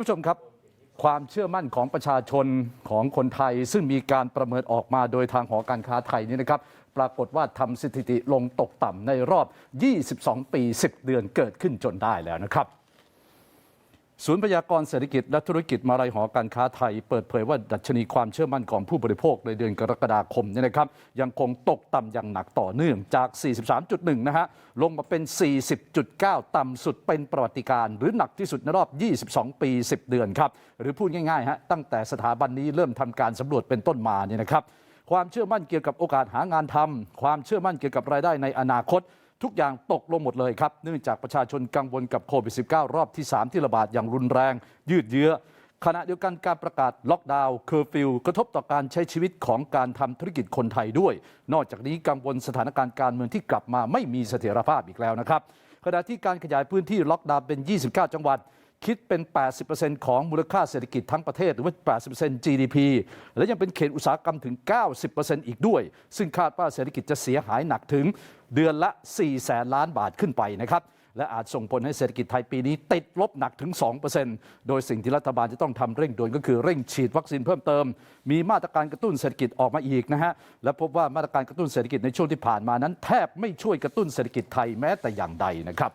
ผู้ชมครับความเชื่อมั่นของประชาชนของคนไทย ซึ่งมีการประเมินออกมาโดยทางหอการค้าไทยนี่นะครับ ปรากฏว่าทำสถิติลงตกต่ำในรอบ 22 ปี 10 เดือนเกิดขึ้นจนได้แล้วนะครับ ศูนย์พยากรณ์เศรษฐกิจและธุรกิจมาลัยหอการค้าไทย เปิดเผยว่าดัชนีความเชื่อมั่นของผู้บริโภคในเดือนกรกฎาคมเนี่ยนะครับยังคงตกต่ำอย่างหนักต่อเนื่องจาก 43.1 นะฮะ ลงมาเป็น 40.9 ต่ำสุดเป็นประวัติการณ์หรือหนักที่สุดในรอบ 22 ปี 10 เดือนครับ หรือพูดง่ายๆฮะตั้งแต่สถาบันนี้เริ่มทำการสำรวจเป็นต้นมาเนี่ยนะครับความเชื่อมั่นเกี่ยวกับโอกาสหางานทำความเชื่อมั่นเกี่ยวกับรายได้ในอนาคต ทุกอย่างตกลงหมดเลยครับ เนื่องจากประชาชนกังวลกับโควิด -19 รอบที่ 3 ที่ระบาดอย่างรุนแรง ยืดเยื้อ ขณะเดียวกันการประกาศล็อกดาวน์เคอร์ฟิวกระทบต่อการใช้ชีวิตของการทำธุรกิจคนไทยด้วย นอกจากนี้กังวลสถานการณ์การเมืองที่กลับมาไม่มีเสถียรภาพอีกแล้วนะครับขณะที่การขยายพื้นที่ล็อกดาวน์เป็น 29 จังหวัด คิดเป็น 80%ของมูลค่าเศรษฐกิจทั้งประเทศ หรือว่า 80% GDP และยังเป็นเขตอุตสาหกรรมถึง 90%อีกด้วย ซึ่งคาดว่าเศรษฐกิจจะเสียหายหนักถึงเดือนละ 4 แสนล้านบาทขึ้นไปนะครับ และอาจส่งผลให้เศรษฐกิจไทยปีนี้ติดลบหนักถึง 2%โดยสิ่งที่รัฐบาลจะต้องทำเร่งด่วนก็คือเร่งฉีดวัคซีนเพิ่มเติม มีมาตรการกระตุ้นเศรษฐกิจออกมาอีกนะฮะ และพบว่ามาตรการกระตุ้นเศรษฐกิจในช่วงที่ผ่านมานั้น แทบไม่ช่วยกระตุ้นเศรษฐกิจไทยแม้แต่อย่างใดนะครับ